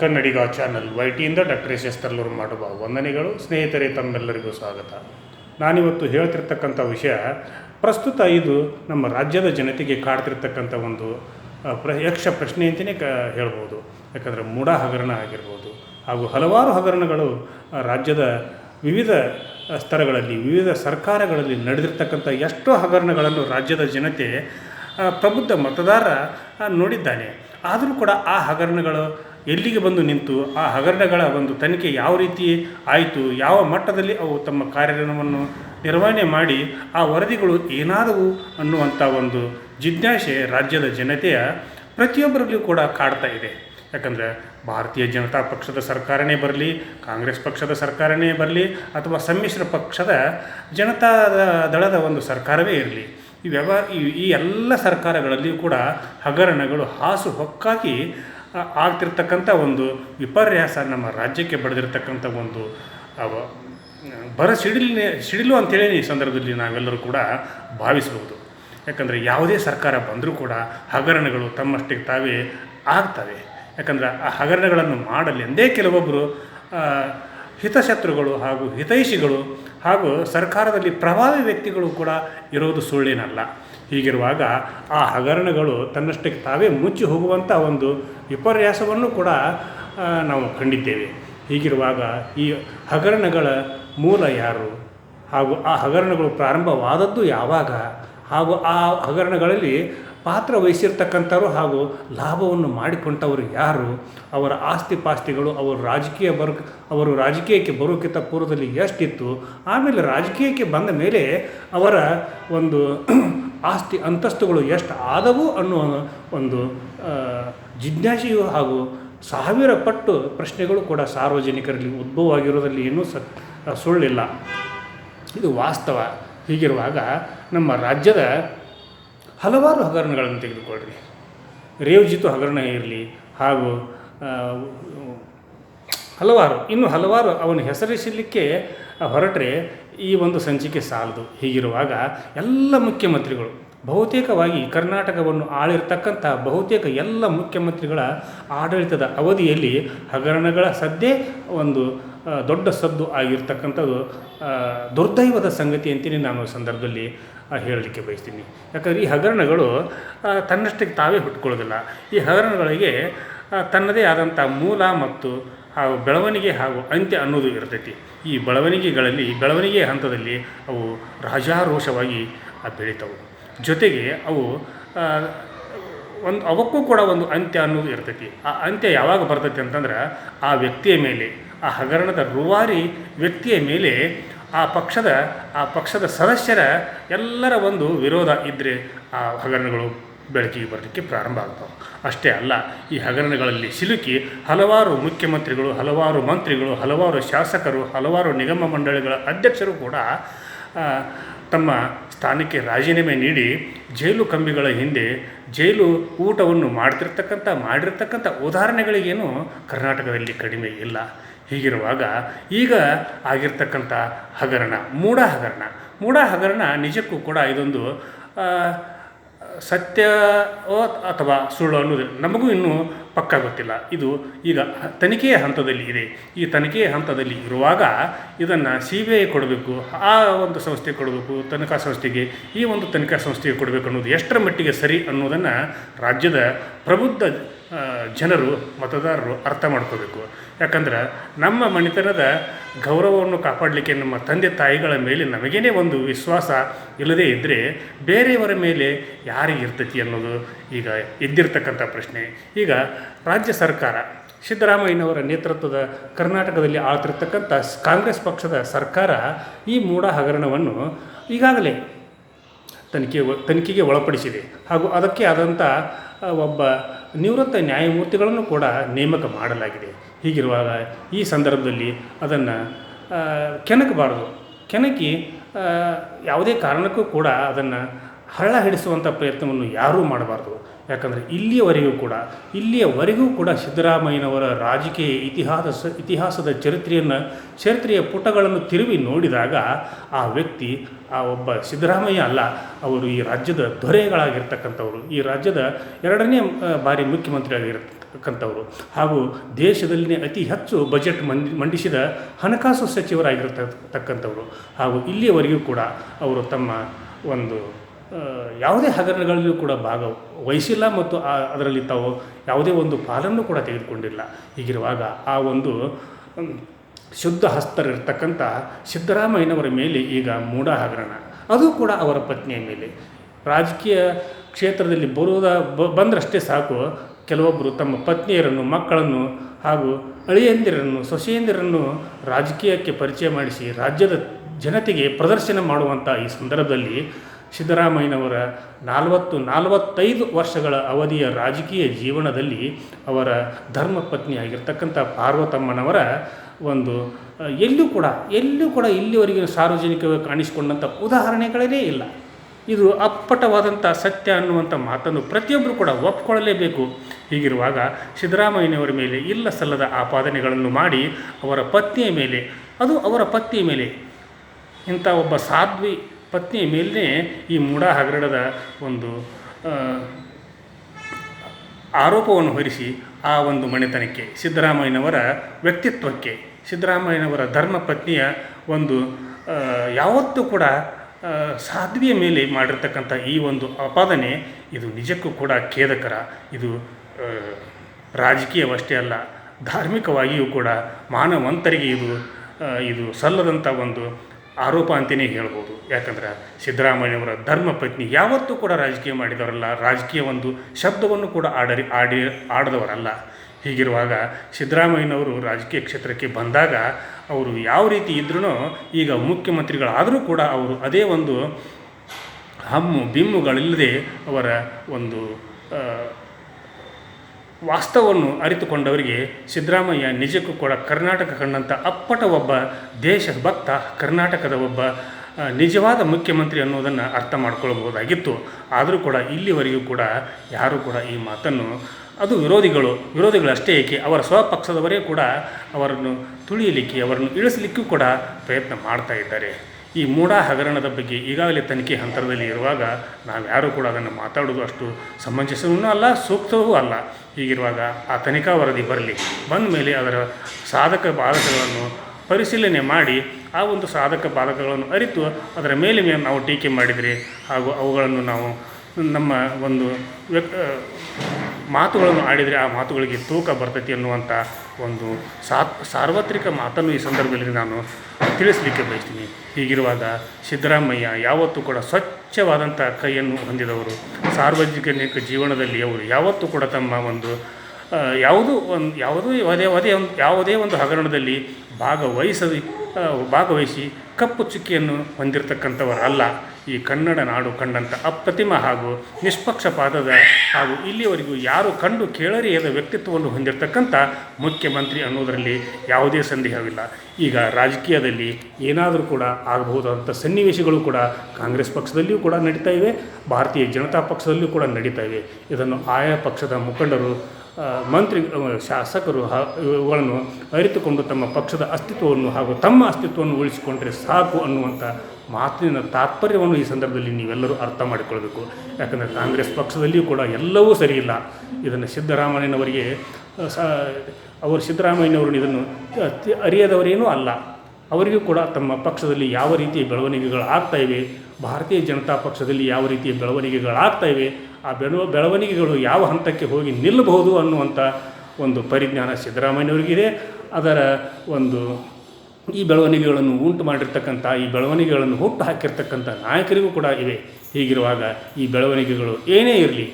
ಕನ್ನಡಿಗ channel ವೈಟಿಯಿಂದ doctor S S Talluru ಮಾಡುವ ವಂದನೆಗಳು. ಸ್ನೇಹಿತರೆ, ತಮ್ಮೆಲ್ಲರಿಗೂ ಸ್ವಾಗತ. ನಾನಿವತ್ತು ಹೇಳ್ತಿರ್ತಕ್ಕಂಥ ವಿಷಯ, ಪ್ರಸ್ತುತ ಇದು ನಮ್ಮ ರಾಜ್ಯದ ಜನತೆಗೆ ಕಾಡ್ತಿರ್ತಕ್ಕಂಥ ಒಂದು ಪ್ರ, ಯಕ್ಷ ಪ್ರಶ್ನೆ ಅಂತಲೇ ಕ, ಹೇಳ್ಬೋದು. ಯಾಕಂದರೆ ಮೂಢ ಹಗರಣ ಆಗಿರ್ಬೋದು. ಹಾಗೂ ಹಲವಾರು ಹಗರಣಗಳು ರಾಜ್ಯದ ವಿವಿಧ ಸ್ತರಗಳಲ್ಲಿ, ವಿವಿಧ ಸರ್ಕಾರಗಳಲ್ಲಿ ನಡೆದಿರ್ತಕ್ಕಂಥ ಎಷ್ಟೋ ಹಗರಣಗಳನ್ನು ರಾಜ್ಯದ ಜನತೆ ಪ್ರಬುದ್ಧ ಮತದಾರ ನೋಡಿದ್ದಾನೆ. ಆದರೂ ಕೂಡ ಆ ಹಗರಣಗಳು ಎಲ್ಲಿಗೆ ಬಂದು ನಿಂತು ಆ ಹಗರಣಗಳ ಒಂದು ತನಿಖೆ ಯಾವ ರೀತಿ ಆಯಿತು, ಯಾವ ಮಟ್ಟದಲ್ಲಿ ಅವು ತಮ್ಮ ಕಾರ್ಯವನ್ನು ನಿರ್ವಹಣೆ ಮಾಡಿ ಆ ವರದಿಗಳು ಏನಾದವು ಅನ್ನುವಂಥ ಒಂದು ಜಿಜ್ಞಾಸೆ ರಾಜ್ಯದ ಜನತೆಯ ಪ್ರತಿಯೊಬ್ಬರಲ್ಲೂ ಕೂಡ ಕಾಡ್ತಾ ಇದೆ. ಯಾಕಂದರೆ ಭಾರತೀಯ ಜನತಾ ಪಕ್ಷದ ಸರ್ಕಾರನೇ ಬರಲಿ, ಕಾಂಗ್ರೆಸ್ ಪಕ್ಷದ ಸರ್ಕಾರನೇ ಬರಲಿ, ಅಥವಾ ಸಮ್ಮಿಶ್ರ ಪಕ್ಷದ ಜನತಾ ದಳದ ಒಂದು ಸರ್ಕಾರವೇ ಇರಲಿ, ಈ ವ್ಯವ ಈ ಎಲ್ಲ ಸರ್ಕಾರಗಳಲ್ಲಿಯೂ ಕೂಡ ಹಗರಣಗಳು ಹಾಸು ಹೊಕ್ಕಾಗಿ ಆಗ್ತಿರ್ತಕ್ಕಂಥ ಒಂದು ವಿಪರ್ಯಾಸ ನಮ್ಮ ರಾಜ್ಯಕ್ಕೆ ಬಡಿದಿರ್ತಕ್ಕಂಥ ಒಂದು ಬರ ಸಿಡಿಲಿನ, ಸಿಡಿಲು ಅಂತೇಳಿ ಈ ಸಂದರ್ಭದಲ್ಲಿ ನಾವೆಲ್ಲರೂ ಕೂಡ ಭಾವಿಸಬಹುದು ಯಾಕಂದರೆ ಯಾವುದೇ ಸರ್ಕಾರ ಬಂದರೂ ಕೂಡ ಹಗರಣಗಳು ತಮ್ಮಷ್ಟಿಗೆ ತಾವೇ ಆಗ್ತವೆ. ಯಾಕಂದರೆ ಆ ಹಗರಣಗಳನ್ನು ಮಾಡಲಿ ಎಂದೇ ಕೆಲವೊಬ್ಬರು ಹಿತಶತ್ರುಗಳು ಹಾಗೂ ಹಿತೈಷಿಗಳು ಹಾಗೂ ಸರ್ಕಾರದಲ್ಲಿ ಪ್ರಭಾವಿ ವ್ಯಕ್ತಿಗಳು ಕೂಡ ಇರೋದು ಸುಳ್ಳಿನಲ್ಲ. ಹೀಗಿರುವಾಗ ಆ ಹಗರಣಗಳು ತನ್ನಷ್ಟಕ್ಕೆ ತಾವೇ ಮುಚ್ಚಿ ಹೋಗುವಂಥ ಒಂದು ವಿಪರ್ಯಾಸವನ್ನು ಕೂಡ ನಾವು ಕಂಡಿದ್ದೇವೆ. ಹೀಗಿರುವಾಗ ಈ ಹಗರಣಗಳ ಮೂಲ ಯಾರು ಹಾಗೂ ಆ ಹಗರಣಗಳು ಪ್ರಾರಂಭವಾದದ್ದು ಯಾವಾಗ ಹಾಗೂ ಆ ಹಗರಣಗಳಲ್ಲಿ ಪಾತ್ರ ವಹಿಸಿರ್ತಕ್ಕಂಥವ್ರು ಹಾಗೂ ಲಾಭವನ್ನು ಮಾಡಿಕೊಂಡವರು ಯಾರು, ಅವರ ಆಸ್ತಿ ಪಾಸ್ತಿಗಳು ಅವರು ರಾಜಕೀಯ ಬರ, ಅವರು ರಾಜಕೀಯಕ್ಕೆ ಬರೋಕ್ಕಿಂತ ಪೂರ್ವದಲ್ಲಿ ಎಷ್ಟಿತ್ತು, ಆಮೇಲೆ ರಾಜಕೀಯಕ್ಕೆ ಬಂದ ಮೇಲೆ ಅವರ ಒಂದು ಆಸ್ತಿ ಅಂತಸ್ತುಗಳು ಎಷ್ಟು ಆದವು ಅನ್ನುವ ಒಂದು ಜಿಜ್ಞಾಸೆಯು ಹಾಗೂ ಸಾವಿರ ಪಟ್ಟು ಪ್ರಶ್ನೆಗಳು ಕೂಡ ಸಾರ್ವಜನಿಕರಲ್ಲಿ ಉದ್ಭವ ಆಗಿರೋದ್ರಲ್ಲಿ ಏನೂ ಸ ಸುಳ್ಳಿಲ್ಲ. ಇದು ವಾಸ್ತವ. ಹೀಗಿರುವಾಗ ನಮ್ಮ ರಾಜ್ಯದ ಹಲವಾರು ಹಗರಣಗಳನ್ನು ತೆಗೆದುಕೊಳ್ಳ್ರಿ. ರೇವ್ಜಿತು ಹಗರಣ ಇರಲಿ ಹಾಗೂ ಹಲವಾರು, ಇನ್ನು ಹಲವಾರು ಅವನು ಹೆಸರಿಸಲಿಕ್ಕೆ ಹೊರಟ್ರೆ ಈ ಒಂದು ಸಂಚಿಕೆ ಸಾಲದು. ಹೀಗಿರುವಾಗ ಎಲ್ಲ ಮುಖ್ಯಮಂತ್ರಿಗಳು, ಬಹುತೇಕವಾಗಿ ಕರ್ನಾಟಕವನ್ನು ಆಳಿರ್ತಕ್ಕಂಥ ಬಹುತೇಕ ಎಲ್ಲ ಮುಖ್ಯಮಂತ್ರಿಗಳ ಆಡಳಿತದ ಅವಧಿಯಲ್ಲಿ ಹಗರಣಗಳ ಸದ್ದೇ ಒಂದು ದೊಡ್ಡ ಸದ್ದು ಆಗಿರ್ತಕ್ಕಂಥದ್ದು ದುರ್ದೈವದ ಸಂಗತಿ ಅಂತೇನೆ ನಾನು ಸಂದರ್ಭದಲ್ಲಿ ಹೇಳಲಿಕ್ಕೆ ಬಯಸ್ತೀನಿ. ಯಾಕಂದರೆ ಈ ಹಗರಣಗಳು ತನ್ನಷ್ಟಕ್ಕೆ ತಾವೇ ಹುಟ್ಕೊಳ್ಳೋದಿಲ್ಲ. ಈ ಹಗರಣಗಳಿಗೆ ತನ್ನದೇ ಆದಂಥ ಮೂಲ ಮತ್ತು ಹಾಗೂ ಬೆಳವಣಿಗೆ ಹಾಗೂ ಅಂತ್ಯ ಅನ್ನೋದು ಇರ್ತೈತಿ. ಈ ಬೆಳವಣಿಗೆಗಳಲ್ಲಿ, ಬೆಳವಣಿಗೆ ಹಂತದಲ್ಲಿ ಅವು ರಾಜಾರೋಷವಾಗಿ ಬೆಳಿತಾವೆ. ಜೊತೆಗೆ ಅವು ಒಂದು, ಅವಕ್ಕೂ ಕೂಡ ಒಂದು ಅಂತ್ಯ ಅನ್ನೋದು ಇರ್ತೈತಿ. ಆ ಅಂತ್ಯ ಯಾವಾಗ ಬರ್ತೈತಿ ಅಂತಂದ್ರೆ, ಆ ವ್ಯಕ್ತಿಯ ಮೇಲೆ, ಆ ಹಗರಣದ ರೂವಾರಿ ವ್ಯಕ್ತಿಯ ಮೇಲೆ ಆ ಪಕ್ಷದ ಆ ಪಕ್ಷದ ಸದಸ್ಯರ ಎಲ್ಲರ ಒಂದು ವಿರೋಧ ಇದ್ದರೆ ಆ ಹಗರಣಗಳು ಬೆಳಕಿಗೆ ಬರಲಿಕ್ಕೆ ಪ್ರಾರಂಭ ಆಗ್ತವೆ. ಅಷ್ಟೇ ಅಲ್ಲ, ಈ ಹಗರಣಗಳಲ್ಲಿ ಸಿಲುಕಿ ಹಲವಾರು ಮುಖ್ಯಮಂತ್ರಿಗಳು, ಹಲವಾರು ಮಂತ್ರಿಗಳು, ಹಲವಾರು ಶಾಸಕರು, ಹಲವಾರು ನಿಗಮ ಮಂಡಳಿಗಳ ಅಧ್ಯಕ್ಷರು ಕೂಡ ತಮ್ಮ ಸ್ಥಾನಕ್ಕೆ ರಾಜೀನಾಮೆ ನೀಡಿ ಜೈಲು ಕಂಬಿಗಳ ಹಿಂದೆ ಜೈಲು ಊಟವನ್ನು ಮಾಡ್ತಿರ್ತಕ್ಕಂಥ, ಮಾಡಿರ್ತಕ್ಕಂಥ ಉದಾಹರಣೆಗಳಿಗೇನು ಕರ್ನಾಟಕದಲ್ಲಿ ಕಡಿಮೆ ಇಲ್ಲ. ಹೀಗಿರುವಾಗ ಈಗ ಆಗಿರ್ತಕ್ಕಂಥ ಹಗರಣ, ಮೂಢ ಹಗರಣ. ಮೂಢ ಹಗರಣ ನಿಜಕ್ಕೂ ಕೂಡ ಇದೊಂದು ಸತ್ಯವೋ ಅಥವಾ ಸುಳ್ಳು ಅನ್ನೋದು ನಮಗೂ ಇನ್ನೂ ಪಕ್ಕ ಗೊತ್ತಿಲ್ಲ. ಇದು ಈಗ ತನಿಖೆಯ ಹಂತದಲ್ಲಿ ಇದೆ. ಈ ತನಿಖೆಯ ಹಂತದಲ್ಲಿ ಇರುವಾಗ ಇದನ್ನು ಸಿ ಬಿ ಐ ಕೊಡಬೇಕು, ಆ ಒಂದು ಸಂಸ್ಥೆಗೆ ಕೊಡಬೇಕು, ತನಿಖಾ ಸಂಸ್ಥೆಗೆ ಈ ಒಂದು ತನಿಖಾ ಸಂಸ್ಥೆಗೆ ಕೊಡಬೇಕು ಅನ್ನೋದು ಎಷ್ಟರ ಮಟ್ಟಿಗೆ ಸರಿ ಅನ್ನೋದನ್ನು ರಾಜ್ಯದ ಪ್ರಬುದ್ಧ ಜನರು, ಮತದಾರರು ಅರ್ಥ ಮಾಡ್ಕೋಬೇಕು. ಯಾಕಂದ್ರೆ ನಮ್ಮ ಮನೆತನದ ಗೌರವವನ್ನು ಕಾಪಾಡಲಿಕ್ಕೆ ನಮ್ಮ ತಂದೆ ತಾಯಿಗಳ ಮೇಲೆ ನಮಗೇನೆ ಒಂದು ವಿಶ್ವಾಸ ಇಲ್ಲದೇ ಇದ್ದರೆ ಬೇರೆಯವರ ಮೇಲೆ ಯಾರಿಗೆ ಇರ್ತೈತಿ ಅನ್ನೋದು ಈಗ ಎದ್ದಿರ್ತಕ್ಕಂಥ ಪ್ರಶ್ನೆ. ಈಗ ರಾಜ್ಯ ಸರ್ಕಾರ, ಸಿದ್ದರಾಮಯ್ಯನವರ ನೇತೃತ್ವದ ಕರ್ನಾಟಕದಲ್ಲಿ ಆಳ್ತಿರ್ತಕ್ಕಂಥ ಕಾಂಗ್ರೆಸ್ ಪಕ್ಷದ ಸರ್ಕಾರ ಈ ಮೂಢ ಹಗರಣವನ್ನು ಈಗಾಗಲೇ ತನಿಖೆ, ತನಿಖೆಗೆ ಒಳಪಡಿಸಿದೆ. ಹಾಗೂ ಅದಕ್ಕೆ ಆದಂಥ ಒಬ್ಬ ನಿವೃತ್ತ ನ್ಯಾಯಮೂರ್ತಿಗಳನ್ನು ಕೂಡ ನೇಮಕ ಮಾಡಲಾಗಿದೆ. ಹೀಗಿರುವಾಗ ಈ ಸಂದರ್ಭದಲ್ಲಿ ಅದನ್ನು ಕೆಣಕಬಾರದು. ಕೆಣಕಿ ಯಾವುದೇ ಕಾರಣಕ್ಕೂ ಕೂಡ ಅದನ್ನು ಹಳ್ಳ ಹಿಡಿಸುವಂಥ ಪ್ರಯತ್ನವನ್ನು ಯಾರೂ ಮಾಡಬಾರ್ದು. ಯಾಕಂದರೆ ಇಲ್ಲಿಯವರೆಗೂ ಕೂಡ ಇಲ್ಲಿಯವರೆಗೂ ಕೂಡ ಸಿದ್ದರಾಮಯ್ಯನವರ ರಾಜಕೀಯ ಇತಿಹಾಸ, ಇತಿಹಾಸದ ಚರಿತ್ರೆಯನ್ನು, ಚರಿತ್ರೆಯ ಪುಟಗಳನ್ನು ತಿರುವಿ ನೋಡಿದಾಗ ಆ ವ್ಯಕ್ತಿ, ಆ ಒಬ್ಬ ಸಿದ್ದರಾಮಯ್ಯ ಅಲ್ಲ, ಅವರು ಈ ರಾಜ್ಯದ ದೊರೆಗಳಾಗಿರ್ತಕ್ಕಂಥವ್ರು ಈ ರಾಜ್ಯದ ಎರಡನೇ ಬಾರಿ ಮುಖ್ಯಮಂತ್ರಿಯಾಗಿರ್ ಆಗಿರ್ತಕ್ಕಂಥವ್ರು ಹಾಗೂ ದೇಶದಲ್ಲಿನೇ ಅತಿ ಹೆಚ್ಚು ಬಜೆಟ್ ಮಂಡಿ, ಮಂಡಿಸಿದ ಹಣಕಾಸು ಸಚಿವರಾಗಿರ್ತಕ್ಕಂಥವ್ರು ಹಾಗೂ ಇಲ್ಲಿಯವರೆಗೂ ಕೂಡ ಅವರು ತಮ್ಮ ಒಂದು ಯಾವುದೇ ಹಗರಣಗಳಲ್ಲೂ ಕೂಡ ಭಾಗ ವಹಿಸಿಲ್ಲ ಮತ್ತು ಅದರಲ್ಲಿ ತಾವು ಯಾವುದೇ ಒಂದು ಪಾಲನ್ನು ಕೂಡ ತೆಗೆದುಕೊಂಡಿಲ್ಲ. ಹೀಗಿರುವಾಗ ಆ ಒಂದು ಶುದ್ಧ ಹಸ್ತರಿರ್ತಕ್ಕಂಥ ಸಿದ್ದರಾಮಯ್ಯನವರ ಮೇಲೆ ಈಗ ಮೂಢ ಹಗರಣ. ಅದು ಕೂಡ ಅವರ ಪತ್ನಿಯ ಮೇಲೆ. ರಾಜಕೀಯ ಕ್ಷೇತ್ರದಲ್ಲಿ ಬರುವುದ ಬಂದರಷ್ಟೇ ಸಾಕು. ಕೆಲವೊಬ್ಬರು ತಮ್ಮ ಪತ್ನಿಯರನ್ನು, ಮಕ್ಕಳನ್ನು ಹಾಗೂ ಅಳಿಯಂದಿರನ್ನು, ಸೊಸೆಯಂದಿರನ್ನು ರಾಜಕೀಯಕ್ಕೆ ಪರಿಚಯ ಮಾಡಿಸಿ ರಾಜ್ಯದ ಜನತೆಗೆ ಪ್ರದರ್ಶನ ಮಾಡುವಂಥ ಈ ಸಂದರ್ಭದಲ್ಲಿ ಸಿದ್ದರಾಮಯ್ಯನವರ ನಾಲ್ವತ್ತು, ನಾಲ್ವತ್ತೈದು ವರ್ಷಗಳ ಅವಧಿಯ ರಾಜಕೀಯ ಜೀವನದಲ್ಲಿ ಅವರ ಧರ್ಮಪತ್ನಿಯಾಗಿರ್ತಕ್ಕಂಥ ಪಾರ್ವತಮ್ಮನವರ ಒಂದು ಎಲ್ಲೂ ಕೂಡ ಎಲ್ಲೂ ಕೂಡ ಇಲ್ಲಿವರೆಗೆ ಸಾರ್ವಜನಿಕವಾಗಿ ಕಾಣಿಸಿಕೊಂಡಂಥ ಉದಾಹರಣೆಗಳೇ ಇಲ್ಲ. ಇದು ಅಪ್ಪಟವಾದಂಥ ಸತ್ಯ ಅನ್ನುವಂಥ ಮಾತನ್ನು ಪ್ರತಿಯೊಬ್ಬರು ಕೂಡ ಒಪ್ಕೊಳ್ಳಲೇಬೇಕು. ಹೀಗಿರುವಾಗ ಸಿದ್ದರಾಮಯ್ಯನವರ ಮೇಲೆ ಇಲ್ಲ ಸಲ್ಲದ ಆಪಾದನೆಗಳನ್ನು ಮಾಡಿ ಅವರ ಪತ್ನಿಯ ಮೇಲೆ, ಅದು ಅವರ ಪತ್ನಿಯ ಮೇಲೆ ಇಂಥ ಒಬ್ಬ ಸಾಧ್ವಿ ಪತ್ನಿಯ ಮೇಲೆ ಈ ಮೂಢ ಹಗರಣದ ಒಂದು ಆರೋಪವನ್ನು ಹೊರಿಸಿ ಆ ಒಂದು ಮನೆತನಕ್ಕೆ ಸಿದ್ದರಾಮಯ್ಯನವರ ವ್ಯಕ್ತಿತ್ವಕ್ಕೆ ಸಿದ್ದರಾಮಯ್ಯನವರ ಧರ್ಮಪತ್ನಿಯ ಒಂದು ಆ, ಯಾವತ್ತೂ ಕೂಡ ಸಾಧ್ವಿಯ ಮೇಲೆ ಮಾಡಿರ್ತಕ್ಕಂಥ ಈ ಒಂದು ಆಪಾದನೆ ಇದು ನಿಜಕ್ಕೂ ಕೂಡ ಖೇದಕರ. ಇದು ರಾಜಕೀಯವಷ್ಟೇ ಅಲ್ಲ ಧಾರ್ಮಿಕವಾಗಿಯೂ ಕೂಡ ಮಾನವಂತರಿಗೆ ಇದು ಇದು ಸಲ್ಲದಂಥ ಒಂದು ಆರೋಪ ಅಂತಲೇ ಹೇಳ್ಬೋದು. ಯಾಕಂದ್ರೆ ಸಿದ್ದರಾಮಯ್ಯನವರ ಧರ್ಮಪತ್ನಿ ಯಾವತ್ತೂ ಕೂಡ ರಾಜಕೀಯ ಮಾಡಿದವರಲ್ಲ, ರಾಜಕೀಯ ಒಂದು ಶಬ್ದವನ್ನು ಕೂಡ ಆಡರಿ, ಆಡಿ, ಆಡದವರಲ್ಲ. ಹೀಗಿರುವಾಗ ಸಿದ್ದರಾಮಯ್ಯನವರು ರಾಜಕೀಯ ಕ್ಷೇತ್ರಕ್ಕೆ ಬಂದಾಗ ಅವರು ಯಾವ ರೀತಿ ಇದ್ರೂ ಈಗ ಮುಖ್ಯಮಂತ್ರಿಗಳಾದರೂ ಕೂಡ ಅವರು ಅದೇ ಒಂದು ಹಮ್ಮು, ಬಿಮ್ಮುಗಳಿಲ್ಲದೆ ಅವರ ಒಂದು ವಾಸ್ತವವನ್ನು ಅರಿತುಕೊಂಡವರಿಗೆ ಸಿದ್ದರಾಮಯ್ಯ ನಿಜಕ್ಕೂ ಕೂಡ ಕರ್ನಾಟಕ ಕಂಡಂಥ ಅಪ್ಪಟ ಒಬ್ಬ ದೇಶಭಕ್ತ, ಕರ್ನಾಟಕದ ಒಬ್ಬ ನಿಜವಾದ ಮುಖ್ಯಮಂತ್ರಿ ಅನ್ನೋದನ್ನು ಅರ್ಥ ಮಾಡಿಕೊಳ್ಳಬಹುದಾಗಿತ್ತು ಆದರೂ ಕೂಡ ಇಲ್ಲಿವರೆಗೂ ಕೂಡ ಯಾರೂ ಕೂಡ ಈ ಮಾತನ್ನು, ಅದು ವಿರೋಧಿಗಳು, ವಿರೋಧಿಗಳಷ್ಟೇ ಏಕೆ, ಅವರ ಸ್ವಪಕ್ಷದವರೇ ಕೂಡ ಅವರನ್ನು ತುಳಿಯಲಿಕ್ಕೆ, ಅವರನ್ನು ಇಳಿಸಲಿಕ್ಕೂ ಕೂಡ ಪ್ರಯತ್ನ ಮಾಡ್ತಾ ಇದ್ದಾರೆ. ಈ ಮೂಢ ಹಗರಣದ ಬಗ್ಗೆ ಈಗಾಗಲೇ ತನಿಖೆ ಹಂತದಲ್ಲಿ ಇರುವಾಗ ನಾವು ಯಾರೂ ಕೂಡ ಅದನ್ನು ಮಾತಾಡೋದು ಅಷ್ಟು ಸಮಂಜಸವೂ ಅಲ್ಲ, ಸೂಕ್ತವೂ ಅಲ್ಲ. ಹೀಗಿರುವಾಗ ಆ ತನಿಖಾ ವರದಿ ಬರಲಿ, ಬಂದ ಮೇಲೆ ಅದರ ಸಾಧಕ ಬಾಧಕಗಳನ್ನು ಪರಿಶೀಲನೆ ಮಾಡಿ, ಆ ಒಂದು ಸಾಧಕ ಬಾಧಕಗಳನ್ನು ಅರಿತು ಅದರ ಮೇಲೆ ನಾವು ಟೀಕೆ ಮಾಡಿದರೆ ಹಾಗೂ ಅವುಗಳನ್ನು ನಾವು ನಮ್ಮ ಒಂದು ವ್ಯಕ್ ಮಾತುಗಳನ್ನು ಆಡಿದರೆ ಆ ಮಾತುಗಳಿಗೆ ತೂಕ ಬರ್ತೈತಿ ಅನ್ನುವಂಥ ಒಂದು ಸಾರ್ವತ್ರಿಕ ಮಾತನ್ನು ಈ ಸಂದರ್ಭದಲ್ಲಿ ನಾನು ತಿಳಿಸಲಿಕ್ಕೆ ಬಯಸ್ತೀನಿ. ಹೀಗಿರುವಾಗ ಸಿದ್ದರಾಮಯ್ಯ ಯಾವತ್ತೂ ಕೂಡ ಸ್ವಚ್ಛವಾದಂಥ ಕೈಯನ್ನು ಹೊಂದಿದವರು. ಸಾರ್ವಜನಿಕ ಜೀವನದಲ್ಲಿ ಅವರು ಯಾವತ್ತೂ ಕೂಡ ತಮ್ಮ ಒಂದು ಯಾವುದೂ ಒಂದು, ಯಾವುದೂ ಯಾವುದೇ ಒಂದು ಯಾವುದೇ ಒಂದು ಹಗರಣದಲ್ಲಿ ಭಾಗವಹಿಸದಿ ಭಾಗವಹಿಸಿ ಕಪ್ಪು ಚುಕ್ಕಿಯನ್ನು ಹೊಂದಿರತಕ್ಕಂಥವರಲ್ಲ ಈ ಕನ್ನಡ ನಾಡು ಕಂಡಂಥ ಅಪ್ರತಿಮ ಹಾಗೂ ನಿಷ್ಪಕ್ಷಪಾತದ ಹಾಗೂ ಇಲ್ಲಿಯವರೆಗೂ ಯಾರು ಕಂಡು ಕೇಳರಿಯದ ವ್ಯಕ್ತಿತ್ವವನ್ನು ಹೊಂದಿರತಕ್ಕಂಥ ಮುಖ್ಯಮಂತ್ರಿ ಅನ್ನೋದರಲ್ಲಿ ಯಾವುದೇ ಸಂದೇಹವಿಲ್ಲ. ಈಗ ರಾಜಕೀಯದಲ್ಲಿ ಏನಾದರೂ ಕೂಡ ಆಗಬಹುದಾದಂಥ ಸನ್ನಿವೇಶಗಳು ಕೂಡ ಕಾಂಗ್ರೆಸ್ ಪಕ್ಷದಲ್ಲಿಯೂ ಕೂಡ ನಡೀತಾ ಇವೆ, ಭಾರತೀಯ ಜನತಾ ಪಕ್ಷದಲ್ಲಿಯೂ ಕೂಡ ನಡೀತಾ ಇವೆ. ಇದನ್ನು ಆಯಾ ಪಕ್ಷದ ಮುಖಂಡರು ಮಂತ್ರಿ ಶಾಸಕರು ಇವುಗಳನ್ನು ಅರಿತುಕೊಂಡು ತಮ್ಮ ಪಕ್ಷದ ಅಸ್ತಿತ್ವವನ್ನು ಹಾಗೂ ತಮ್ಮ ಅಸ್ತಿತ್ವವನ್ನು ಉಳಿಸಿಕೊಂಡರೆ ಸಾಕು ಅನ್ನುವಂಥ ಮಾತಿನ ತಾತ್ಪರ್ಯವನ್ನು ಈ ಸಂದರ್ಭದಲ್ಲಿ ನೀವೆಲ್ಲರೂ ಅರ್ಥ ಮಾಡಿಕೊಳ್ಬೇಕು. ಯಾಕಂದರೆ ಕಾಂಗ್ರೆಸ್ ಪಕ್ಷದಲ್ಲಿಯೂ ಕೂಡ ಎಲ್ಲವೂ ಸರಿಯಿಲ್ಲ. ಇದನ್ನು ಸಿದ್ದರಾಮಯ್ಯನವರಿಗೆ ಅವರು ಸಿದ್ದರಾಮಯ್ಯನವರು ಇದನ್ನು ಅರಿಯದವರೇನೂ ಅಲ್ಲ. ಅವರಿಗೂ ಕೂಡ ತಮ್ಮ ಪಕ್ಷದಲ್ಲಿ ಯಾವ ರೀತಿಯ ಬೆಳವಣಿಗೆಗಳು ಆಗ್ತಾ ಇವೆ, ಭಾರತೀಯ ಜನತಾ ಪಕ್ಷದಲ್ಲಿ ಯಾವ ರೀತಿಯ ಬೆಳವಣಿಗೆಗಳಾಗ್ತಾ ಇವೆ, ಆ ಬೆಳವ, ಬೆಳವಣಿಗೆಗಳು ಯಾವ ಹಂತಕ್ಕೆ ಹೋಗಿ ನಿಲ್ಲಬಹುದು ಅನ್ನುವಂಥ ಒಂದು ಪರಿಜ್ಞಾನ ಸಿದ್ದರಾಮಯ್ಯವ್ರಿಗಿದೆ ಅದರ ಒಂದು ಈ ಬೆಳವಣಿಗೆಗಳನ್ನು ಉಂಟು ಮಾಡಿರ್ತಕ್ಕಂಥ, ಈ ಬೆಳವಣಿಗೆಗಳನ್ನು ಹುಟ್ಟು ಹಾಕಿರ್ತಕ್ಕಂಥ ನಾಯಕರಿಗೂ ಕೂಡ ಇವೆ. ಹೀಗಿರುವಾಗ ಈ ಬೆಳವಣಿಗೆಗಳು ಏನೇ ಇರಲಿ,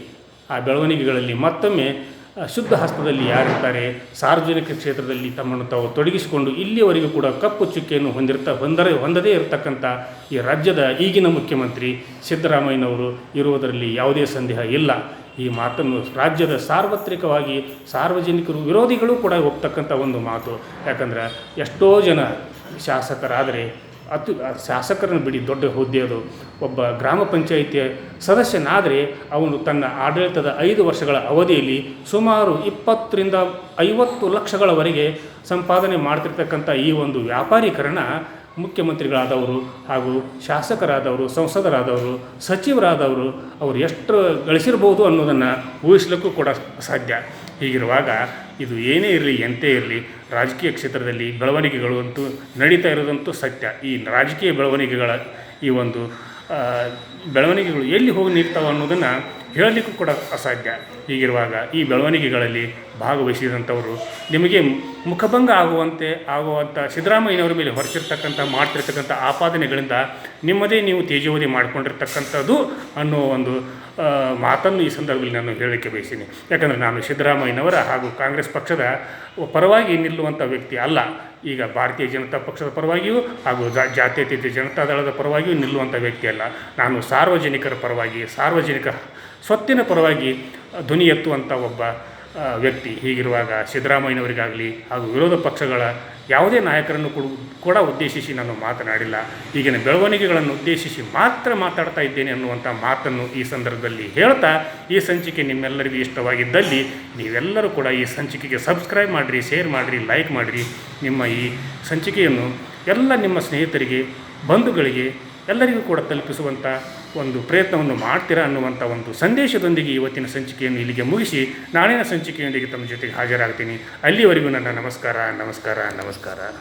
ಆ ಬೆಳವಣಿಗೆಗಳಲ್ಲಿ ಮತ್ತೊಮ್ಮೆ ಶುದ್ಧ ಹಸ್ತದಲ್ಲಿ ಯಾರಿರ್ತಾರೆ ಸಾರ್ವಜನಿಕ ಕ್ಷೇತ್ರದಲ್ಲಿ ತಮ್ಮನ್ನು ತಾವು ತೊಡಗಿಸಿಕೊಂಡು ಇಲ್ಲಿಯವರೆಗೂ ಕೂಡ ಕಪ್ಪು ಚುಕ್ಕೆಯನ್ನು ಹೊಂದಿರ್ತಾ ಹೊಂದರೆ, ಹೊಂದದೇ ಇರತಕ್ಕಂಥ ಈ ರಾಜ್ಯದ ಈಗಿನ ಮುಖ್ಯಮಂತ್ರಿ ಸಿದ್ದರಾಮಯ್ಯನವರು ಇರುವುದರಲ್ಲಿ ಯಾವುದೇ ಸಂದೇಹ ಇಲ್ಲ. ಈ ಮಾತನ್ನು ರಾಜ್ಯದ ಸಾರ್ವತ್ರಿಕವಾಗಿ ಸಾರ್ವಜನಿಕರು, ವಿರೋಧಿಗಳು ಕೂಡ ಒಪ್ತಕ್ಕಂಥ ಒಂದು ಮಾತು. ಯಾಕಂದ್ರೆ ಎಷ್ಟೋ ಜನ ಶಾಸಕರಾದರೆ ಅತು ಶಾಸಕರನ್ನು ಬಿಡಿ, ದೊಡ್ಡ ಹುದ್ದೆಯದು ಒಬ್ಬ ಗ್ರಾಮ ಪಂಚಾಯಿತಿಯ ಸದಸ್ಯನಾದರೆ ಅವನು ತನ್ನ ಆಡಳಿತದ ಐದು ವರ್ಷಗಳ ಅವಧಿಯಲ್ಲಿ ಸುಮಾರು ಇಪ್ಪತ್ತರಿಂದ ಐವತ್ತು ಲಕ್ಷಗಳವರೆಗೆ ಸಂಪಾದನೆ ಮಾಡ್ತಿರ್ತಕ್ಕಂಥ ಈ ಒಂದು ವ್ಯಾಪಾರೀಕರಣ ಮುಖ್ಯಮಂತ್ರಿಗಳಾದವರು ಹಾಗೂ ಶಾಸಕರಾದವರು, ಸಂಸದರಾದವರು, ಸಚಿವರಾದವರು ಅವರು ಎಷ್ಟು ಗಳಿಸಿರ್ಬೋದು ಅನ್ನೋದನ್ನು ಊಹಿಸ್ಲಿಕ್ಕೂ ಕೂಡ ಸಾಧ್ಯ ಹೀಗಿರುವಾಗ ಇದು ಏನೇ ಇರಲಿ, ಎಂತೇ ಇರಲಿ, ರಾಜಕೀಯ ಕ್ಷೇತ್ರದಲ್ಲಿ ಬೆಳವಣಿಗೆಗಳು ಅಂತೂ ನಡೀತಾ ಇರೋದಂತೂ ಸತ್ಯ. ಈ ರಾಜಕೀಯ ಬೆಳವಣಿಗೆಗಳ ಈ ಒಂದು ಬೆಳವಣಿಗೆಗಳು ಎಲ್ಲಿ ಹೋಗಿ ನಿಲ್ತಾವೆ ಅನ್ನೋದನ್ನು ಹೇಳಲಿಕ್ಕೂ ಕೂಡ ಅಸಾಧ್ಯ. ಹೀಗಿರುವಾಗ ಈ ಬೆಳವಣಿಗೆಗಳಲ್ಲಿ ಭಾಗವಹಿಸಿದಂಥವರು ನಿಮಗೆ ಮುಖಭಂಗ ಆಗುವಂತೆ, ಆಗುವಂಥ ಸಿದ್ದರಾಮಯ್ಯನವರ ಮೇಲೆ ಹೊರಸಿರ್ತಕ್ಕಂಥ, ಮಾಡ್ತಿರ್ತಕ್ಕಂಥ ಆಪಾದನೆಗಳಿಂದ ನಿಮ್ಮದೇ ನೀವು ತೇಜೋವಧಿ ಮಾಡಿಕೊಂಡಿರ್ತಕ್ಕಂಥದ್ದು ಅನ್ನೋ ಒಂದು ಮಾತನ್ನು ಈ ಸಂದರ್ಭದಲ್ಲಿ ನಾನು ಹೇಳಲಿಕ್ಕೆ ಬಯಸ್ತೀನಿ. ಯಾಕಂದರೆ ನಾನು ಸಿದ್ದರಾಮಯ್ಯನವರ ಹಾಗೂ ಕಾಂಗ್ರೆಸ್ ಪಕ್ಷದ ಪರವಾಗಿ ನಿಲ್ಲುವಂಥ ವ್ಯಕ್ತಿ ಅಲ್ಲ. ಈಗ ಭಾರತೀಯ ಜನತಾ ಪಕ್ಷದ ಪರವಾಗಿಯೂ ಹಾಗೂ ಜಾತ್ಯತೀತ ಜನತಾದಳದ ಪರವಾಗಿಯೂ ನಿಲ್ಲುವಂಥ ವ್ಯಕ್ತಿ ಅಲ್ಲ. ನಾನು ಸಾರ್ವಜನಿಕರ ಪರವಾಗಿ, ಸಾರ್ವಜನಿಕ ಸ್ವತ್ತಿನ ಪರವಾಗಿ ಧ್ವನಿ ಎತ್ತುವಂಥ ಒಬ್ಬ ವ್ಯಕ್ತಿ. ಹೀಗಿರುವಾಗ ಸಿದ್ದರಾಮಯ್ಯನವರಿಗಾಗಲಿ ಹಾಗೂ ವಿರೋಧ ಪಕ್ಷಗಳ ಯಾವುದೇ ನಾಯಕರನ್ನು ಕೂಡ ಉದ್ದೇಶಿಸಿ ನಾನು ಮಾತನಾಡಿಲ್ಲ. ಈಗಿನ ಬೆಳವಣಿಗೆಗಳನ್ನು ಉದ್ದೇಶಿಸಿ ಮಾತ್ರ ಮಾತಾಡ್ತಾ ಇದ್ದೇನೆ ಅನ್ನುವಂಥ ಮಾತನ್ನು ಈ ಸಂದರ್ಭದಲ್ಲಿ ಹೇಳ್ತಾ ಈ ಸಂಚಿಕೆ ನಿಮ್ಮೆಲ್ಲರಿಗೂ ಇಷ್ಟವಾಗಿದ್ದಲ್ಲಿ ನೀವೆಲ್ಲರೂ ಕೂಡ ಈ ಸಂಚಿಕೆಗೆ ಸಬ್ಸ್ಕ್ರೈಬ್ ಮಾಡಿರಿ, ಶೇರ್ ಮಾಡಿರಿ, ಲೈಕ್ ಮಾಡಿರಿ. ನಿಮ್ಮ ಈ ಸಂಚಿಕೆಯನ್ನು ಎಲ್ಲ ನಿಮ್ಮ ಸ್ನೇಹಿತರಿಗೆ, ಬಂಧುಗಳಿಗೆ ಎಲ್ಲರಿಗೂ ಕೂಡ ತಲುಪಿಸುವಂಥ ಒಂದು ಪ್ರಯತ್ನವನ್ನು ಮಾಡ್ತೀರಾ ಅನ್ನುವಂಥ ಒಂದು ಸಂದೇಶದೊಂದಿಗೆ ಇವತ್ತಿನ ಸಂಚಿಕೆಯನ್ನು ಇಲ್ಲಿಗೆ ಮುಗಿಸಿ ನಾಳಿನ ಸಂಚಿಕೆಯೊಂದಿಗೆ ತಮ್ಮ ಜೊತೆಗೆ ಹಾಜರಾಗ್ತೀನಿ. ಅಲ್ಲಿವರೆಗೂ ನನ್ನ ನಮಸ್ಕಾರ ನಮಸ್ಕಾರ ನಮಸ್ಕಾರ.